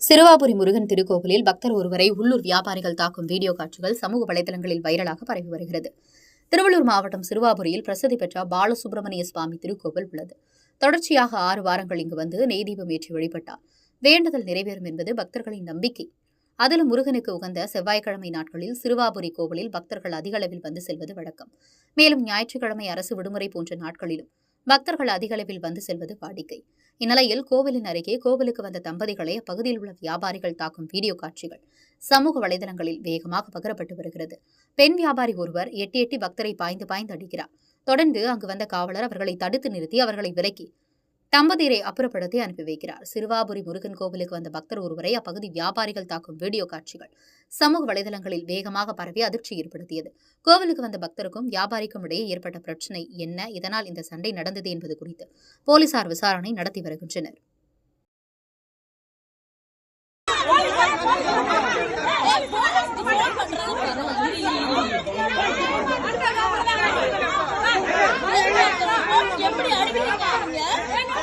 சிறுவாபுரி முருகன் திருக்கோவிலில் பக்தர் ஒருவரை உள்ளூர் வியாபாரிகள் தாக்கும் வீடியோ காட்சிகள் சமூக வலைதளங்களில் வைரலாக பரவி வருகிறது. திருவள்ளூர் மாவட்டம் சிறுவாபுரியில் பிரசித்தி பெற்ற பாலசுப்பிரமணிய சுவாமி திருக்கோவில் உள்ளது. தொடர்ச்சியாக ஆறு வாரங்கள் இங்கு வந்து நெய் தீபம் ஏற்றி வழிபட்டார். வேண்டுதல் நிறைவேறும் என்பது பக்தர்களின் நம்பிக்கை. அதிலும் முருகனுக்கு உகந்த செவ்வாய்க்கிழமை நாட்களில் சிறுவாபுரி கோவிலில் பக்தர்கள் அதிக அளவில் வந்து செல்வது வழக்கம். மேலும் ஞாயிற்றுக்கிழமை அரசு விடுமுறை போன்ற நாட்களிலும் பக்தர்கள் அதிக அளவில் வந்து செல்வது வாடிக்கை. இந்நிலையில் கோவிலின் அருகே கோவிலுக்கு வந்த தம்பதிகளை அப்பகுதியில் உள்ள வியாபாரிகள் தாக்கும் வீடியோ காட்சிகள் சமூக வலைதளங்களில் வேகமாக பகிரப்பட்டு வருகிறது. பெண் வியாபாரி ஒருவர் எட்டி எட்டி பக்தரை பாய்ந்து பாய்ந்து அடிக்கிறார். தொடர்ந்து அங்கு வந்த காவலர் அவர்களை தடுத்து நிறுத்தி அவர்களை விலக்கி தம்பதியரை அப்புறப்படுத்தி அனுப்பி வைக்கிறார். சிறுவாபுரி முருகன் கோவிலுக்கு வந்த பக்தர் ஒருவரை அப்பகுதி வியாபாரிகள் தாக்கும் வீடியோ காட்சிகள் சமூக வலைதளங்களில் வேகமாக பரவி அதிர்ச்சி ஏற்படுத்தியது. கோவிலுக்கு வந்த பக்தருக்கும் வியாபாரிக்கும் இடையே ஏற்பட்ட பிரச்சனை என்ன? இதனால் இந்த சண்டை நடந்தது என்பது குறித்து போலீசார் விசாரணை நடத்தி வருகின்றனர். எப்படி அடிக்கிறீங்க